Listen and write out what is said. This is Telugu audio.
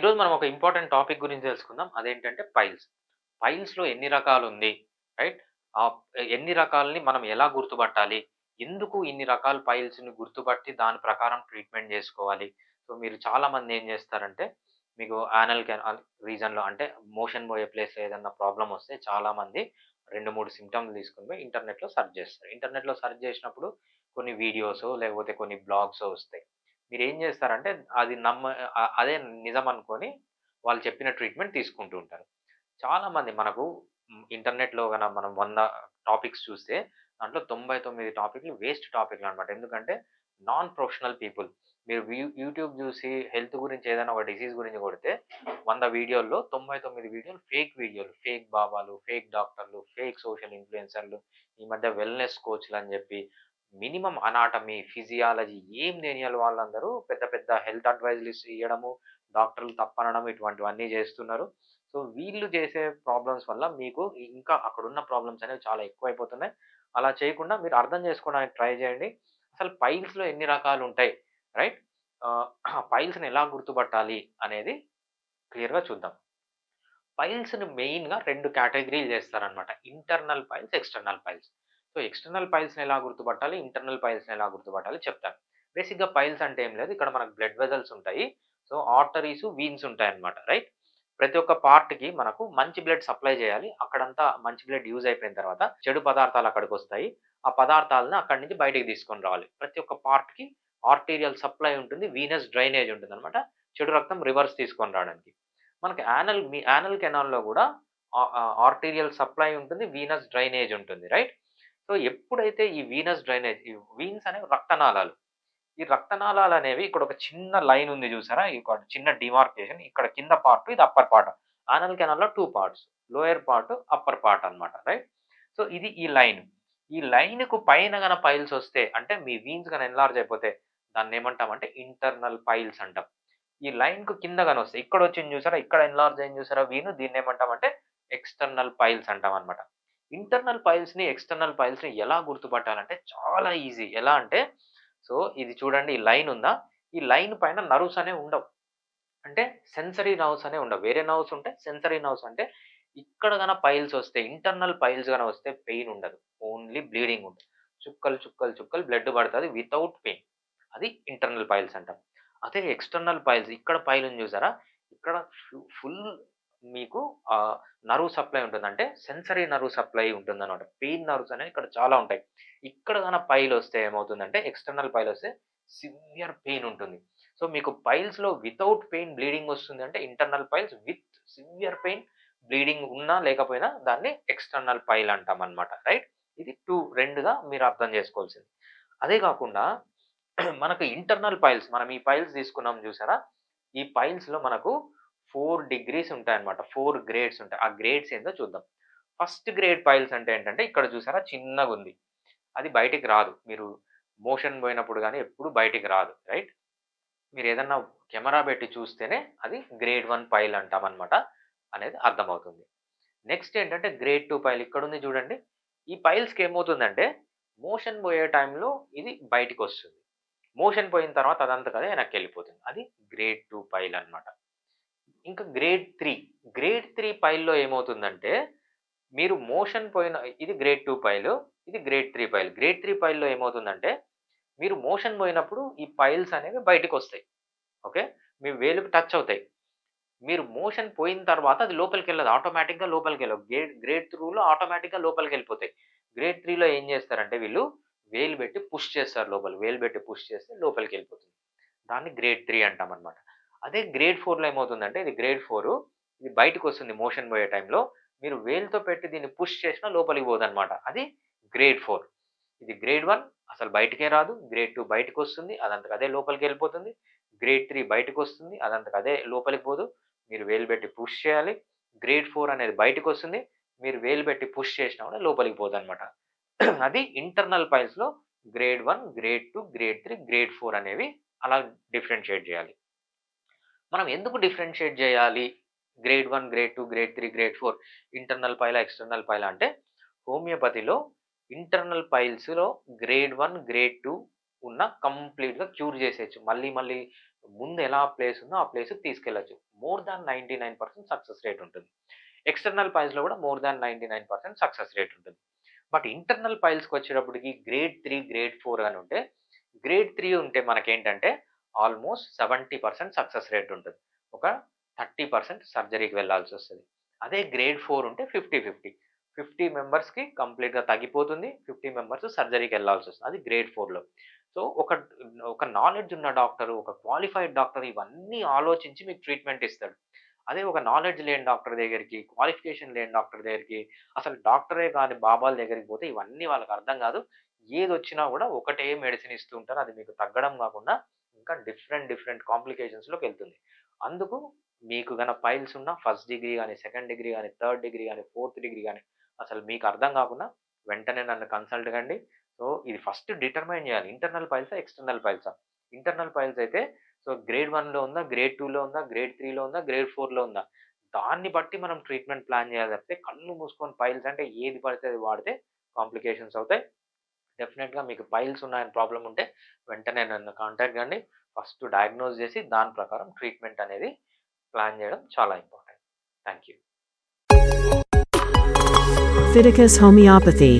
ఈరోజు మనం ఒక ఇంపార్టెంట్ టాపిక్ గురించి తెలుసుకుందాం. అదేంటంటే పైల్స్. పైల్స్లో ఎన్ని రకాలు ఉంది? రైట్? ఎన్ని రకాలని మనం ఎలా గుర్తుపట్టాలి? ఎందుకు ఇన్ని రకాల పైల్స్ని గుర్తుపట్టి దాని ప్రకారం ట్రీట్మెంట్ చేసుకోవాలి? సో మీరు చాలామంది ఏం చేస్తారంటే మీకు యానల్ క్యాన్ రీజన్లో అంటే మోషన్ పోయే ప్లేస్లో ఏదైనా ప్రాబ్లం వస్తే చాలామంది రెండు మూడు సిమ్టమ్స్ తీసుకుని పోయి ఇంటర్నెట్లో సర్చ్ చేస్తారు. ఇంటర్నెట్లో సర్చ్ చేసినప్పుడు కొన్ని వీడియోస్ లేకపోతే కొన్ని బ్లాగ్స్ వస్తాయి. మీరు ఏం చేస్తారంటే అది నమ్మ అదే నిజం అనుకొని వాళ్ళు చెప్పిన ట్రీట్మెంట్ తీసుకుంటూ ఉంటారు. చాలామంది మనకు ఇంటర్నెట్లో కనుక మనం వంద టాపిక్స్ చూస్తే దాంట్లో తొంభై తొమ్మిది టాపిక్లు వేస్ట్ టాపిక్లు అనమాట ఎందుకంటే నాన్ ప్రొఫెషనల్ పీపుల్ మీరు యూట్యూబ్ చూసి హెల్త్ గురించి ఏదైనా ఒక డిసీజ్ గురించి కొడితే వంద వీడియోల్లో తొంభై తొమ్మిది వీడియోలు ఫేక్ వీడియోలు ఫేక్ బాబాలు ఫేక్ డాక్టర్లు ఫేక్ సోషల్ ఇన్ఫ్లుయెన్సర్లు ఈ మధ్య వెల్నెస్ కోచ్లు అని చెప్పి మినిమం అనాటమీ ఫిజియాలజీ ఏం తెలియాలి వాళ్ళందరూ పెద్ద పెద్ద హెల్త్ అడ్వైజులు ఇవ్వడము డాక్టర్లు తప్పనడం ఇటువంటివన్నీ చేస్తున్నారు. సో వీళ్ళు చేసే ప్రాబ్లమ్స్ వల్ల మీకు ఇంకా అక్కడున్న ప్రాబ్లమ్స్ అనేవి చాలా ఎక్కువైపోతున్నాయి. అలా చేయకుండా మీరు అర్థం చేసుకోవడానికి ట్రై చేయండి. అసలు పైల్స్లో ఎన్ని రకాలు ఉంటాయి రైట్ పైల్స్ని ఎలా గుర్తుపట్టాలి అనేది క్లియర్గా చూద్దాం. పైల్స్ని మెయిన్గా రెండు కేటగిరీలు చేస్తారనమాట internal piles external piles so external పైల్స్ని ఎలా గుర్తుపట్టాలి? ఇంటర్నల్ పైల్స్ని ఎలా గుర్తుపట్టాలి? చెప్తాను. బేసిక్గా పైల్స్ అంటే ఏం లేదు. ఇక్కడ మనకు బ్లడ్ వెజల్స్ ఉంటాయి. సో ఆర్టరీస్ వీన్స్ ఉంటాయి అన్నమాట రైట్ ప్రతి ఒక్క పార్ట్కి మనకు మంచి బ్లడ్ సప్లై చేయాలి. అక్కడంతా మంచి బ్లడ్ యూజ్ అయిపోయిన తర్వాత చెడు పదార్థాలు అక్కడికి వస్తాయి. ఆ పదార్థాలను అక్కడి నుంచి బయటికి తీసుకొని రావాలి. ప్రతి ఒక్క పార్ట్కి ఆర్టీరియల్ సప్లై ఉంటుంది. వీనస్ డ్రైనేజ్ ఉంటుంది అనమాట చెడు రక్తం రివర్స్ తీసుకొని రావడానికి. మనకి యానల్ మీ యానల్ కెనాల్లో కూడా ఆర్టీరియల్ సప్లై ఉంటుంది. వీనస్ డ్రైనేజ్ ఉంటుంది రైట్ సో ఎప్పుడైతే ఈ వీనస్ డ్రైనేజ్ ఈ వీన్స్ అనేవి రక్తనాళాలు. ఈ రక్తనాళాలు అనేవి ఇక్కడ ఒక చిన్న లైన్ ఉంది చూసారా? ఇక్కడ చిన్న డిమార్కేషన్. ఇక్కడ కింద పార్ట్ ఇది upper part. Anal కెనాల్లో two parts lower part upper part అన్నమాట రైట్? సో ఇది ఈ లైన్. ఈ లైన్కు పైన గన పైల్స్ వస్తే అంటే మీ వీన్స్ గన ఎన్లార్జ్ అయిపోతే దాన్ని ఏమంటామంటే ఇంటర్నల్ పైల్స్ అంటాం. ఈ లైన్కు కింద కానీ వస్తే ఇక్కడ వచ్చింది చూసారా? ఇక్కడ ఎన్లార్జ్ అయింది చూసారా? వీను దీన్ని ఏమంటామంటే ఎక్స్టర్నల్ పైల్స్ అంటాం అనమాట ఇంటర్నల్ పైల్స్ని ఎక్స్టర్నల్ పైల్స్ని ఎలా గుర్తుపట్టాలంటే చాలా ఈజీ. ఎలా అంటే సో ఇది చూడండి ఈ లైన్ ఉందా? ఈ లైన్ పైన నర్వ్స్ అనే ఉండవు. అంటే సెన్సరీ నర్వ్స్ అనే ఉండవు. వేరే నర్వ్స్ ఉంటే సెన్సరీ నర్వ్స్ అంటే ఇక్కడ గన పైల్స్ వస్తే ఇంటర్నల్ పైల్స్ గన వస్తే పెయిన్ ఉండదు. ఓన్లీ బ్లీడింగ్ ఉంటుంది. చుక్కలు చుక్కలు చుక్కలు బ్లడ్ పడుతుంది వితౌట్ పెయిన్. అది ఇంటర్నల్ పైల్స్ అంటాం. అదే ఎక్స్టర్నల్ పైల్స్ ఇక్కడ పైల్ని చూసారా? ఇక్కడ ఫుల్ మీకు నరువు సప్లై ఉంటుంది. అంటే సెన్సరీ నరువు సప్లై ఉంటుంది అనమాట పెయిన్ నర్వ్స్ అనేవి ఇక్కడ చాలా ఉంటాయి. ఇక్కడ కన్నా పైల్ వస్తే ఏమవుతుందంటే ఎక్స్టర్నల్ పైల్ వస్తే సివియర్ పెయిన్ ఉంటుంది. సో మీకు పైల్స్లో వితౌట్ పెయిన్ బ్లీడింగ్ వస్తుంది అంటే internal piles with severe pain bleeding ఉన్నా లేకపోయినా దాన్ని ఎక్స్టర్నల్ పైల్ అంటాం అనమాట రైట్? ఇది టూ రెండుగా మీరు అర్థం చేసుకోవాల్సింది. అదే కాకుండా మనకు ఇంటర్నల్ పైల్స్ మనం ఈ పైల్స్ తీసుకున్నాం చూసారా? ఈ పైల్స్లో మనకు ఫోర్ డిగ్రీస్ ఉంటాయన్నమాట. ఫోర్ గ్రేడ్స్ ఉంటాయి. ఆ గ్రేడ్స్ ఏందో చూద్దాం. ఫస్ట్ గ్రేడ్ పైల్స్ అంటే ఏంటంటే ఇక్కడ చూసారా చిన్నగా ఉంది. అది బయటికి రాదు. మీరు మోషన్ పోయినప్పుడు కానీ ఎప్పుడు బయటికి రాదు. రైట్? మీరు ఏదన్నా కెమెరా పెట్టి చూస్తేనే అది గ్రేడ్ వన్ పైల్ అంటామన్నమాట అనేది అర్థమవుతుంది. నెక్స్ట్ ఏంటంటే గ్రేడ్ టూ పైల్ ఇక్కడ ఉంది చూడండి. ఈ పైల్స్కి ఏమవుతుందంటే మోషన్ పోయే టైంలో ఇది బయటికి వస్తుంది. మోషన్ పోయిన తర్వాత అదంతా కదా వెనక్కి వెళ్ళిపోతుంది. అది గ్రేడ్ టూ పైల్ అన్నమాట. ఇంకా గ్రేడ్ త్రీ. గ్రేడ్ త్రీ పైల్లో ఏమవుతుందంటే మీరు మోషన్ పోయిన ఇది గ్రేడ్ టూ పైలు ఇది grade three pile grade three పైల్లో ఏమవుతుందంటే మీరు మోషన్ పోయినప్పుడు ఈ పైల్స్ అనేవి బయటకు వస్తాయి ఓకే? మీ వేలుకు టచ్ అవుతాయి. మీరు మోషన్ పోయిన తర్వాత అది లోపలికి వెళ్ళదు ఆటోమేటిక్గా లోపలికి వెళ్ళదు గ్రేడ్ గ్రేడ్ త్రూలో ఆటోమేటిక్గా లోపలికి వెళ్ళిపోతాయి గ్రేడ్ త్రీలో ఏం చేస్తారంటే వీళ్ళు వేలు పెట్టి పుష్ చేస్తారు లోపల. వేలు పెట్టి పుష్ చేస్తే లోపలికి వెళ్ళిపోతుంది దాన్ని గ్రేడ్ త్రీ అంటాం అనమాట అదే గ్రేడ్ ఫోర్లో ఏమవుతుందంటే ఇది గ్రేడ్ ఫోర్ ఇది బయటకు వస్తుంది మోషన్ పోయే టైంలో మీరు వేలుతో పెట్టి దీన్ని పుష్ చేసినా లోపలికి పోదనమాట అది గ్రేడ్ ఫోర్. ఇది గ్రేడ్ వన్ అసలు బయటకే రాదు. గ్రేడ్ టూ బయటకు వస్తుంది అదంతకు అదే లోపలికి వెళ్ళిపోతుంది. గ్రేడ్ త్రీ బయటకు వస్తుంది అదంతకు అదే లోపలికి పోదు. మీరు వేలు పెట్టి పుష్ చేయాలి. గ్రేడ్ ఫోర్ అనేది బయటకు వస్తుంది మీరు వేలు పెట్టి పుష్ చేసినా కూడా లోపలికి పోదు అనమాట అది internal పైల్స్లో grade one grade two grade three grade four అనేవి అలా డిఫరెన్షియేట్ చేయాలి. మనం ఎందుకు డిఫరెన్షియేట్ చేయాలి grade one grade two grade three grade four internal Paila external Paila అంటే హోమియోపతిలో ఇంటర్నల్ పైల్స్లో గ్రేడ్ వన్ గ్రేడ్ టూ ఉన్న కంప్లీట్గా క్యూర్ చేసేయచ్చు మళ్ళీ మళ్ళీ ముందు ఎలా ప్లేస్ ఉందో ఆ ప్లేస్‌కి తీసుకెళ్ళొచ్చు. మోర్ దాన్ 99% సక్సెస్ రేట్ ఉంటుంది. ఎక్స్‌టర్నల్ పైల్స్‌లో కూడా మోర్ దాన్ 99% సక్సెస్ రేట్ ఉంటుంది. బట్ ఇంటర్నల్ పైల్స్‌కొచ్చేటప్పటికి గ్రేడ్ త్రీ గ్రేడ్ ఫోర్ అని ఉంటే, గ్రేడ్ త్రీ ఉంటే మనకేంటంటే ఆల్‌మోస్ట్ 70% సక్సెస్ రేట్ ఉంటుంది. ఒక 30% సర్జరీకి వెళ్ళాల్సొస్తది. అదే గ్రేడ్ ఫోర్ ఉంటే 50, 50. 50 మెంబర్స్‌కి కంప్లీట్‌గా తగ్గిపోతుంది. 50 మెంబర్స్ సర్జరీకి వెళ్ళాల్సి వస్తుంది అది గ్రేడ్ ఫోర్లో సో, ఒక ఒక నాలెడ్జ్ ఉన్న డాక్టర్ ఒక క్వాలిఫైడ్ డాక్టర్ ఇవన్నీ ఆలోచించి మీకు ట్రీట్మెంట్ ఇస్తాడు. అదే ఒక నాలెడ్జ్ లేని డాక్టర్ దగ్గరికి, క్వాలిఫికేషన్ లేని డాక్టర్ దగ్గరికి, అసలు డాక్టరే కాని బాబాల దగ్గరికి పోతే ఇవన్నీ వాళ్ళకి అర్థం కాదు. ఏది వచ్చినా కూడా ఒకటే మెడిసిన్ ఇస్తూ ఉంటారు. అది మీకు తగ్గడం కాకుండా ఇంకా డిఫరెంట్, డిఫరెంట్ కాంప్లికేషన్స్‌లోకెళ్తుంది. అందుకు మీకు గన పైల్స్ ఉన్న ఫస్ట్ డిగ్రీ కానీ సెకండ్ డిగ్రీ కానీ థర్డ్ డిగ్రీ కానీ ఫోర్త్ డిగ్రీ కానీ అసలు మీకు అర్థం కాకుండా వెంటనే నన్ను కన్సల్ట్ కండి. సో, ఇది ఫస్ట్ డిటర్మైన్ చేయాలి. ఇంటర్నల్ ఫైల్సా ఎక్స్‌టర్నల్ ఫైల్సా ఇంటర్నల్ పైల్స్ అయితే సో, గ్రేడ్ వన్లో ఉందా? గ్రేడ్ టూలో ఉందా? గ్రేడ్ త్రీలో ఉందా? గ్రేడ్ ఫోర్లో ఉందా? దాన్ని బట్టి మనం ట్రీట్మెంట్ ప్లాన్ చేయాలి తప్పితే కళ్ళు మూసుకొని పైల్స్ అంటే ఏది పడితే అది వాడితే కాంప్లికేషన్స్ అవుతాయి. డెఫినెట్గా మీకు పైల్స్ ఉన్నాయని ప్రాబ్లం ఉంటే వెంటనే నన్ను కాంటాక్ట్ కండి. ఫస్ట్ డయాగ్నోజ్ చేసి దాని ప్రకారం ట్రీట్మెంట్ అనేది ప్లాన్ చేయడం చాలా important. Thank you. Fiticus Homeopathy